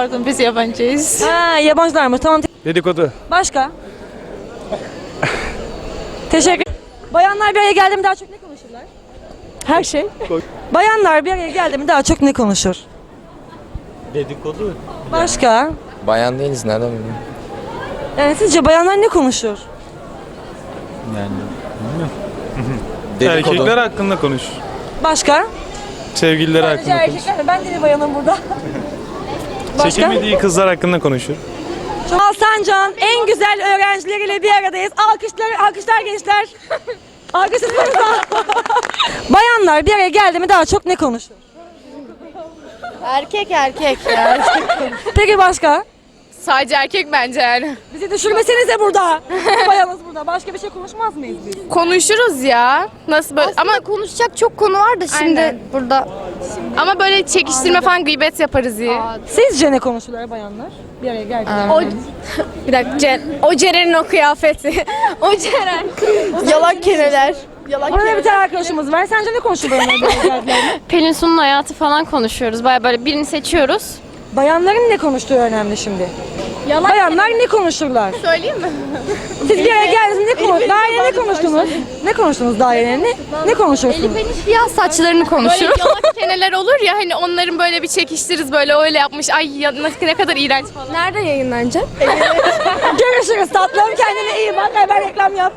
Pardon biz yabancıyız. Ha, yabancılar mı? Tamam. Dedikodu. Başka? Teşekkür Bayanlar bir araya geldi mi daha çok ne konuşurlar? Her şey. Bayanlar bir araya geldi mi daha çok ne konuşur? Dedikodu. Başka? Bayan değiliz nereden bileyim? Yani sizce bayanlar ne konuşur? Dedikodu. Erkekler hakkında konuş. Başka? Sevgilileri Sadece hakkında konuş. erkekler. Ben de bir bayanım burada. Başka? Çekemediği kızlar hakkında konuşur. Alsancan en güzel öğrencileriyle bir aradayız. Alkışlar, alkışlar gençler. Alkışlarınızla. Bayanlar bir araya geldi mi daha çok ne konuşur? Erkek erkek ya. Peki başka? Sadece erkek bence yani. Bizi düşürmesenize burada. Bayanız burada. Başka bir şey konuşmaz mıyız biz? Konuşuruz ya. Nasıl böyle ama konuşacak çok konu var da şimdi Aynen. burada. Ama böyle çekiştirme falan gıybet yaparız diye. Sizce ne konuşurlar bayanlar? Bir araya geldiler. O bir dakika Ceren, o Ceren'in o kıyafeti. o Ceren. Yalak keneler. Yalak Orada bir tane arkadaşımız var. Sence ne konuşur bayanlar bir araya geldiler mi? Pelin Su'nun hayatı falan konuşuyoruz. Baya böyle birini seçiyoruz. Bayanların ne konuştuğu önemli şimdi. Bayanlar ne konuşurlar? Söyleyeyim mi? Siz bir araya geldiniz ne konuştunuz? Daha yeni ne konuştunuz? Ne konuştunuz daha yeni? Ne, ne konuşursunuz? Siyah saçlarını konuşur. Böyle yalak keneler olur ya hani onların böyle bir çekiştiririz böyle öyle yapmış. Ay ya, ne, ne kadar iğrenç falan. Nerede yayınlanacak? Görüşürüz tatlım. Kendine iyi bak. Hemen reklam yap.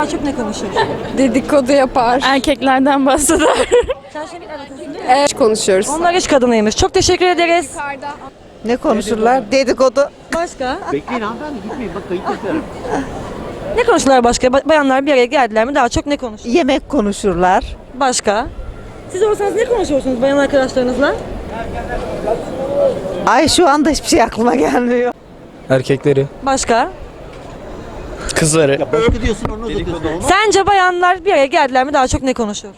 Daha çok ne konuşur? Dedikodu yapar. Erkeklerden bahseder. Sen şimdi anlatıyorsun değil mi? Evet konuşuyoruz. Onlar iş kadınıymış. Çok teşekkür ederiz. Ne konuşurlar? Dedikodu. Başka? Bekleyin hanımefendi gitmeyin bak kayıt yapıyorum. Ne konuşurlar başka? Ba- Bayanlar bir araya geldiler mi? Daha çok ne konuşur? Yemek konuşurlar. Başka? Siz olsanız ne konuşuyorsunuz bayan arkadaşlarınızla? Ay şu anda hiçbir şey aklıma gelmiyor. Erkekleri. Başka? Kızları. Başka diyorsun onu uzatıyorsun. Sence bayanlar bir araya geldiler mi? Daha çok ne konuşur?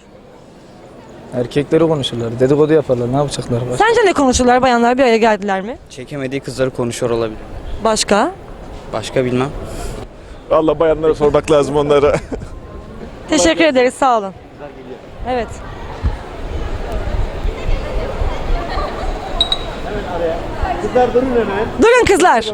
Erkekleri konuşurlar. Dedikodu yaparlar. Ne yapacaklar? Başka? Sence ne konuşurlar bayanlar bir araya geldiler mi? Çekemediği kızları konuşuyor olabilir. Başka? Başka bilmem. Valla bayanlara sormak lazım onlara. Teşekkür ederiz. Sağ olun. Evet. Kızlar durun hemen. Durun kızlar.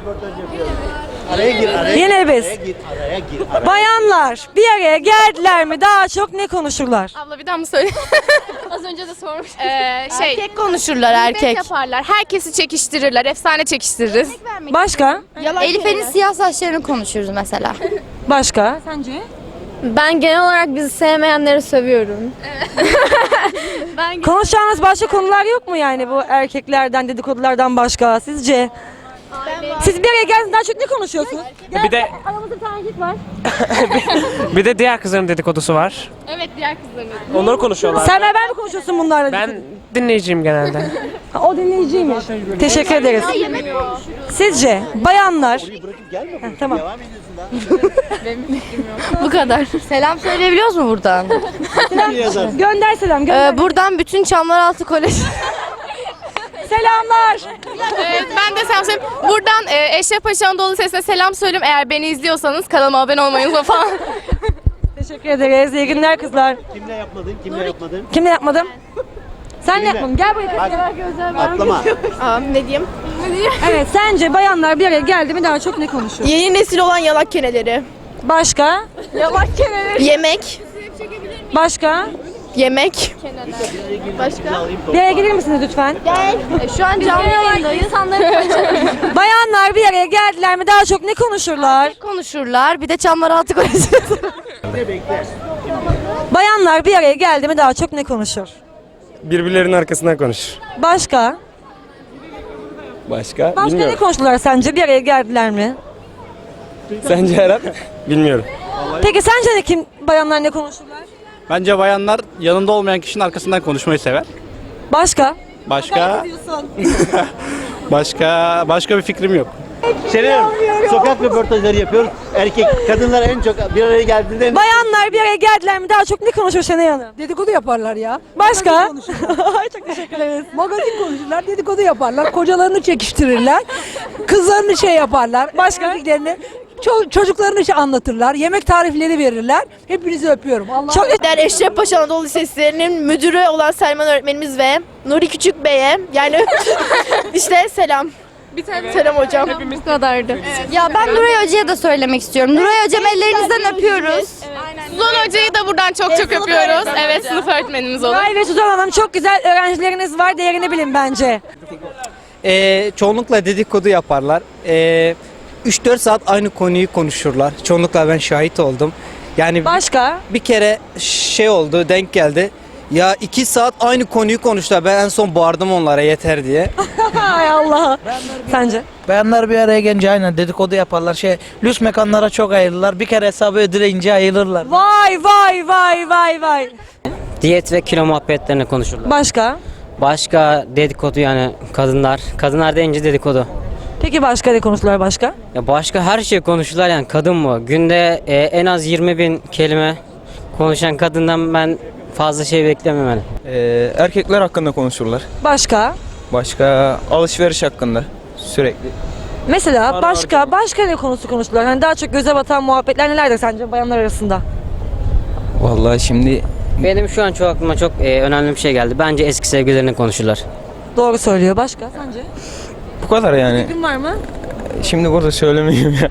Araya gir araya. Yine biz. Araya gir araya gir. Araya. Bayanlar bir araya geldiler mi? Daha çok ne konuşurlar? Abla bir daha mı söyle? Az önce de sormuş. Ee, şey, Erkek konuşurlar erkek. yaparlar. Herkesi çekiştirirler. Efsane çekiştiririz. Başka? Elif'in siyah saçlarını konuşuyoruz mesela. Başka? Sence? Ben genel olarak bizi sevmeyenleri seviyorum. Konuşacağınız başka konular yok mu yani bu erkeklerden, dedikodulardan başka? Sizce? Siz bir araya geldiniz daha çok ne konuşuyorsunuz? Bir de Aramızda bir tane var. bir de diğer kızların dedikodusu var. Evet diğer kızların. Onları konuşuyorlar. Sen beraber mi konuşuyorsun bunlarla? Ben dinleyiciyim genelde. Ha, O dinleyiciymiş. Teşekkür ederiz. Sizce bayanlar... Ha, tamam. Devam ediyorsun daha. Bu kadar. Selam söyleyebiliyoruz mu buradan? Gönder selam gönder. Ee, buradan bütün Çamlaraltı Koleji. Selamlar. evet, ben de selam söyleyeyim. Buradan e, Eşref Paşa Anadolu Sesi'ne selam söyleyeyim. Eğer beni izliyorsanız kanalıma abone olmayı unutmayın falan. Teşekkür ederiz. İyi günler kızlar. Kimle yapmadın? Kimle yapmadın? Kimle yapmadım? Sen ne yapmadın? Gel buraya. kız. Atlama. Aa, ne diyeyim? Evet sence bayanlar bir araya geldi mi daha çok ne konuşuyor? Yeni nesil olan yalak keneleri. Başka? Yalak keneleri. Yemek. Başka? Yemek. Başka? Bir araya gelir misiniz lütfen? E, şu an canlı yayındayız. Bayanlar bir araya geldiler mi daha çok ne konuşurlar? konuşurlar. Bir de Çamlaraltı Koleji. Bayanlar bir araya geldi mi daha çok ne konuşur? Birbirlerinin arkasından konuşur. Başka? Başka? Başka ne konuştular sence? Bir araya geldiler mi? Sence Eren? Bilmiyorum. Peki sence de kim bayanlar ne konuşurlar? Bence bayanlar yanında olmayan kişinin arkasından konuşmayı sever. Başka? Başka başka başka bir fikrim yok. Selam. Sokak röportajları yapıyoruz. Erkek, kadınlar en çok bir araya geldiğinde Bayanlar bir araya geldiler mi daha çok ne konuşur Şenay Hanım? Dedikodu yaparlar ya. Başka? Ay, çok teşekkür ederiz. Magazin konuşurlar, dedikodu yaparlar, kocalarını çekiştirirler, kızlarını şey yaparlar, başka erkeklerini Ço- çocuklarını işte anlatırlar. Yemek tarifleri verirler. Hepinizi öpüyorum. Allah Çok Der Eşref Paşa Anadolu Lisesi'nin müdürü olan Selman öğretmenimiz ve Nuri Küçük Bey'e yani işte selam. Bir tane Selam hocam. bu kadardı. Ya ben Nuray Hoca'ya da söylemek istiyorum. Nuray Hocam ellerinizden öpüyoruz. Suzan Hoca'yı da buradan çok çok öpüyoruz. Evet sınıf öğretmenimiz olur. Nuray ve Suzan Hanım çok güzel öğrencileriniz var. Değerini bilin bence. Ee, çoğunlukla dedikodu yaparlar. Ee, 3-4 saat aynı konuyu konuşurlar. Çoğunlukla ben şahit oldum. Yani Başka? bir kere şey oldu, denk geldi. Ya 2 saat aynı konuyu konuştular. Ben en son bağırdım onlara yeter diye. Hay Allah. Sence? Bayanlar bir araya gelince aynen dedikodu yaparlar. Şey, lüks mekanlara çok ayrılırlar. Bir kere hesabı ödeyince ayrılırlar. Vay vay vay vay vay. Diyet ve kilo muhabbetlerini konuşurlar. Başka? Başka dedikodu yani kadınlar. Kadınlar deyince dedikodu. Peki başka ne konuştular başka? Ya başka her şey konuşurlar yani kadın mı? Günde e, en az 20 bin kelime konuşan kadından ben fazla şey beklemiyorum yani. Ee, erkekler hakkında konuşurlar. Başka? Başka alışveriş hakkında sürekli. Mesela başka başka ne konusu konuştular? Hani daha çok göze batan muhabbetler nelerdir sence bayanlar arasında? Vallahi şimdi Benim şu an çok aklıma çok e, önemli bir şey geldi. Bence eski sevgililerini konuşurlar. Doğru söylüyor. Başka sence? Bu kadar yani. Gün var mı? Şimdi burada söylemeyeyim ya.